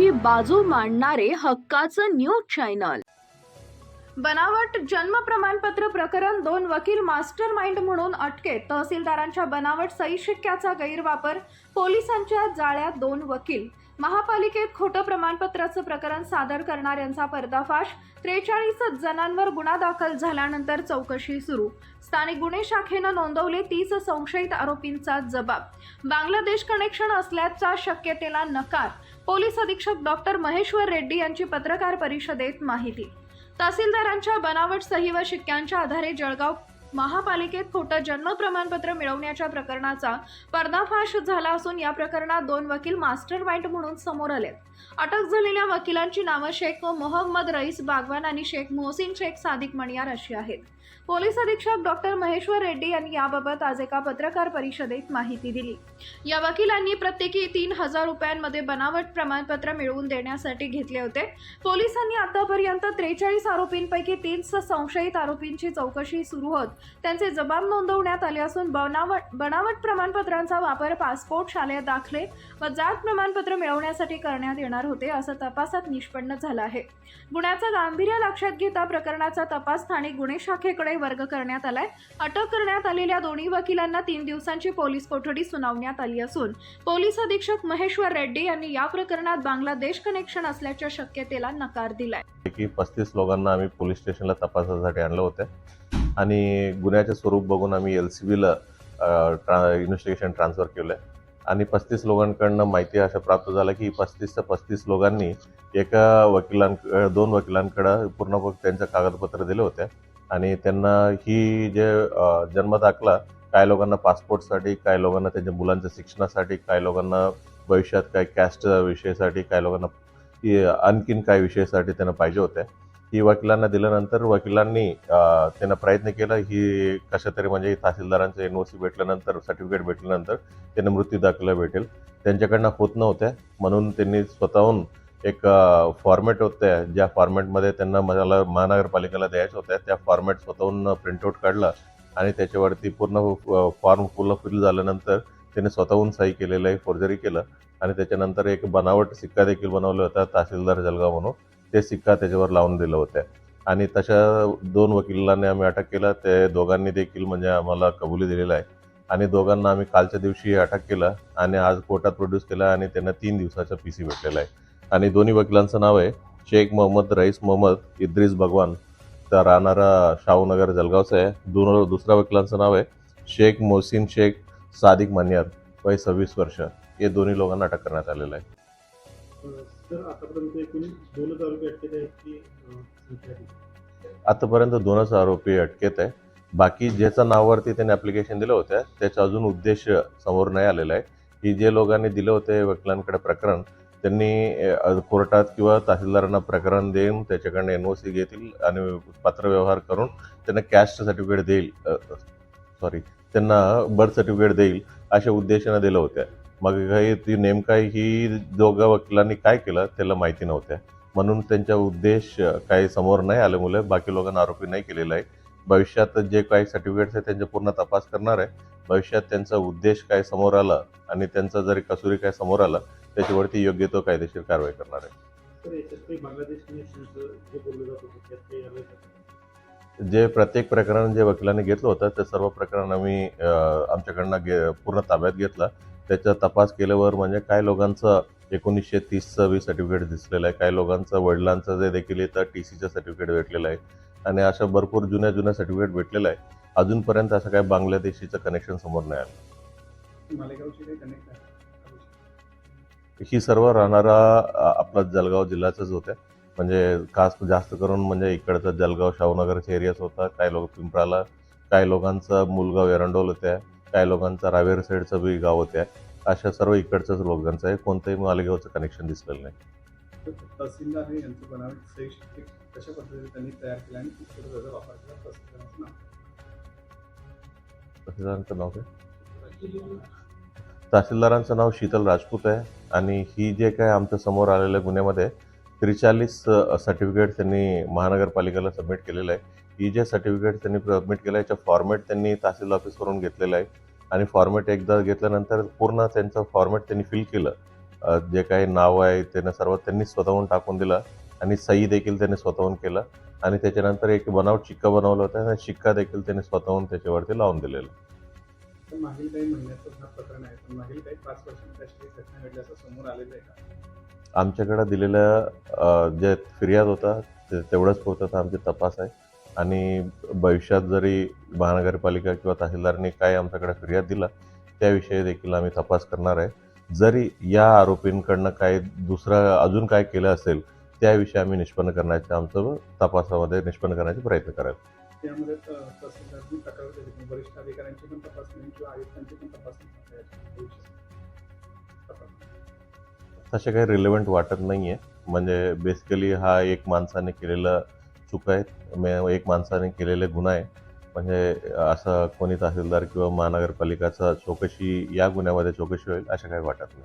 जनतेची बाजू मांडणारे हक्काचं न्यूज चॅनल. बनावट जन्म प्रमाणपत्र प्रकरण दोन वकील मास्टर माइंड म्हणून अटकेत. तहसीलदारांच्या बनावट सही शिक्क्याचा गैरवापर पोलिसांच्या जाळ्यात दोन वकील. महापालिकेत खोटं प्रमाणपत्राचं प्रकरण सादर करणाऱ्यांचा पर्दाफाश त्रेचाळीस जणांवर गुन्हा दाखल झाल्यानंतर चौकशी सुरू. स्थानिक गुन्हे शाखेनं नोंदवले तीस संशयित आरोपींचा जबाब. बांगलादेश कनेक्शन असल्याच्या शक्यतेला नकार. पोलीस अधीक्षक डॉक्टर महेश्वर रेड्डी यांची पत्रकार परिषदेत माहिती. तहसीलदारांच्या बनावट सही व शिक्क्यांच्या आधारे जळगाव महापालिकेत खोटं जन्म प्रमाणपत्र मिळवण्याच्या प्रकरणाचा पर्दाफाश झाला असून या प्रकरणात दोन वकील मास्टर माइंड म्हणून समोर आले अटक झालेल्या वकिलांची नावं शेख मोहम्मद रईस बागवान आणि शेख मोहसिन शेख सादिक मणियार अशी आहेत. पोलीस अधीक्षक डॉक्टर महेश्वर रेड्डी यांनी याबाबत आज एका पत्रकार परिषदेत माहिती दिली. या वकिलांनी प्रत्येकी तीन हजार रुपयांमध्ये बनावट प्रमाणपत्र मिळवून देण्यासाठी घेतले होते. पोलिसांनी आतापर्यंत त्रेचाळीस आरोपींपैकी तीन संशयित आरोपींची चौकशी सुरू होत. त्यांचे जबाब नोंदवण्यात आले असून बनावट बनावट प्रमाणपत्रांचा वापर पासपोर्ट शालेय दाखले व जात प्रमाणपत्र मिळवण्यासाठी करण्यात येणार होते असं तपासात निष्पन्न झालं आहे. गुन्ह्याचं गांभीर्य लक्षात घेता प्रकरणाचा तपास स्थानिक गुन्हे कोठडीकडे वर्ग करण्यात आलाय. अटक करण्यात आलेल्या दोन्ही वकिलांना तीन दिवसांची पोलीस कोठडी सुनावण्यात आली असून पोलीस अधीक्षक महेश्वर रेड्डी यांनी या प्रकरणात बांगलादेश कनेक्शन असल्याच्या शक्यतेला नकार दिलाय. की पस्तीस लोकांना आम्ही पोलीस स्टेशनला तपासासाठी आणलं होतं. आणि गुन्ह्याचे स्वरूप बघून आम्ही एल सी बीला इन्व्हेस्टिगेशन ट्रान्सफर केलं आहे आणि पस्तीस लोकांकडनं माहिती अशा प्राप्त झालं की पस्तीस ते पस्तीस लोकांनी एका वकिलांक दोन वकिलांकडं पूर्ण त्यांचं कागदपत्र दिले होते. आणि त्यांना ही जे जन्म जन्मदाखला काय लोकांना पासपोर्टसाठी काय लोकांना त्यांच्या मुलांच्या शिक्षणासाठी काय लोकांना भविष्यात काय कॅस्ट विषयासाठी काय लोकांना आणखीन काय विषयासाठी त्यांना पाहिजे होत्या ही वकिलांना दिल्यानंतर वकिलांनी त्यांना प्रयत्न केला. ही कशा तरी म्हणजे तहसीलदारांचं एन ओ सी भेटल्यानंतर सर्टिफिकेट भेटल्यानंतर त्यांना मृत्यू दाखला भेटेल. त्यांच्याकडनं होत नव्हत्या म्हणून त्यांनी स्वतःहून एक फॉर्मॅट होत्या ज्या फॉर्मॅटमध्ये त्यांना मला महानगरपालिकेला द्यायचं होत्या त्या फॉर्मॅट स्वतःहून प्रिंटआउट काढला आणि त्याच्यावरती पूर्ण फॉर्म पूर्ण फिल झाल्यानंतर त्यांनी स्वतःहून सही केलेलं आहे फोर्जरी केलं आणि त्याच्यानंतर एक बनावट सिक्का देखील बनवला होता तहसीलदार जलगाव म्हणून. ते सिक्का त्याच्यावर लावून दिलं होतं आणि तशा दोन वकिलांनी आम्ही अटक केला. ते दोघांनी देखील म्हणजे आम्हाला कबुली दिलेलं आहे. आणि दोघांना आम्ही कालच्या दिवशी अटक केलं आणि आज कोर्टात प्रोड्यूस केला आणि त्यांना तीन दिवसाचा पी सी भेटलेला आहे. आणि दोन्ही वकिलांचं नाव आहे शेख मोहम्मद रईस मोहम्मद इद्रिस भगवान. तर राहणारा शाहूनगर जळगावचं आहे. दोन दुसऱ्या वकिलांचं नाव आहे शेख मोहसिन शेख सादिक मनियार. वय सव्वीस वर्ष. हे दोन्ही लोकांना अटक करण्यात आलेलं आहे? आतापर्यंत दोनच आरोपी अटकेत आहे? बाकी ज्याच्या नावावरती त्यांनी ॲप्लिकेशन दिलं होतं त्याचा अजून उद्देश समोर नाही आलेला आहे. की जे लोकांनी दिलं होते वकिलांकडे प्रकरण त्यांनी कोर्टात किंवा तहसीलदारांना प्रकरण देऊन त्याच्याकडनं एन ओ सी घेतील आणि पत्रव्यवहार करून त्यांना कॅस्ट सर्टिफिकेट देईल सॉरी त्यांना बर्थ सर्टिफिकेट देईल अशा उद्देशानं दिलं होत्या. मग काही ती नेमकाय ही दोघं वकिलांनी काय केलं त्याला माहिती नव्हत्या. म्हणून त्यांचा उद्देश काही समोर नाही आल्यामुळे बाकी लोकांना आरोपी नाही केलेला आहे. भविष्यात जे काही सर्टिफिकेट्स आहेत त्यांचा पूर्ण तपास करणार आहे. भविष्यात त्यांचा उद्देश काय समोर आला आणि त्यांचा जरी कसुरी काय समोर आला त्याच्यावरती योग्य तो कायदेशीर कारवाई करणार आहे. जे प्रत्येक प्रकरण जे वकिलांनी घेतलं होतं ते सर्व प्रकरण आम्ही आमच्याकडनं गे पूर्ण ताब्यात घेतला. त्याचा तपास केल्यावर म्हणजे काय लोकांचं एकोणीसशे तीसचं वी सर्टिफिकेट दिसलेलं आहे काही लोकांचं वडिलांचं जे देखील येतं टी सीचं सर्टिफिकेट भेटलेलं आहे. आणि अशा भरपूर जुन्या जुन्या सर्टिफिकेट भेटलेलं आहे. अजूनपर्यंत असं काय बांगलादेशीचं कनेक्शन समोर नाही आलं. ही सर्व राहणारा आपला जळगाव जिल्ह्याचंच होत्या म्हणजे खास जास्त करून म्हणजे इकडचं जळगाव शाहूनगरचे एरियाच होता काही लोक पिंपराला काही लोकांचा मुलगाव एरंडोल होत्या काही लोकांचा रावेर साईडचं बी गाव होत्या अशा सर्व इकडच्याच लोकांचं आहे. कोणतंही मालेगावचं कनेक्शन दिसलेलं नाही. तहसीलदार हे यांचं बनावट कशा पद्धतीने त्यांनी तयार केला आणि कुठे त्याचा वापर केला तहसीलदारांचं नाव तहसीलदारांचं नाव काय? तहसीलदारांचं नाव शीतल राजपूत आहे आणि ही जे काय आमच्यासमोर आलेल्या गुन्ह्यामध्ये त्रेचाळीस सर्टिफिकेट त्यांनी महानगरपालिकेला सबमिट केलेलं आहे. ही जे सर्टिफिकेट त्यांनी सबमिट केलं आहे याच्या फॉर्मॅट त्यांनी तहसील ऑफिसवरून घेतलेलं आहे. आणि फॉर्मॅट एकदा घेतल्यानंतर पूर्ण त्यांचं फॉर्मॅट त्यांनी फिल केलं. जे काही नाव आहे त्यानं सर्व त्यांनी स्वतःहून टाकून दिलं आणि सही देखील त्यांनी स्वतःहून केलं. आणि त्याच्यानंतर एक बनावट शिक्का बनवलं होतं आणि शिक्का देखील त्यांनी स्वतःहून त्याच्यावरती लावून दिलेलं. तर मागील काही महिन्याचं हा प्रकरण आहे पण मागील काही पाच वर्षांत अशी घटना घडली असं समोर आलेलं आहे का? आमच्याकडे दिलेलं जे फिर्याद होता ते तेवढंच पोहोचत तर आमचे तपास आहे. आणि भविष्यात जरी महानगरपालिका किंवा तहसीलदारांनी काय आमच्याकडे फिर्याद दिला त्याविषयी देखील आम्ही तपास करणार आहे. जरी या आरोपींकडनं काय दुसरं अजून काय केलं असेल त्याविषयी आम्ही निष्पन्न करण्याचे आमचं तपासामध्ये निष्पन्न करण्याचे प्रयत्न कराल. त्यामध्ये तहसीलदारांनी तक्रार केली की वरिष्ठ अधिकाऱ्यांची पण तपासणी किंवा आयुक्तांची पण तपासणी तसे काही रिलेव्हंट वाटत नाही आहे म्हणजे बेसिकली हा एक माणसाने केलेला चूक आहे. एक माणसाने केलेले गुन्हा आहे. म्हणजे असं कोणी तहसीलदार किंवा महानगरपालिकाचा चौकशी या गुन्ह्यामध्ये चौकशी होईल असं काही वाटत नाही.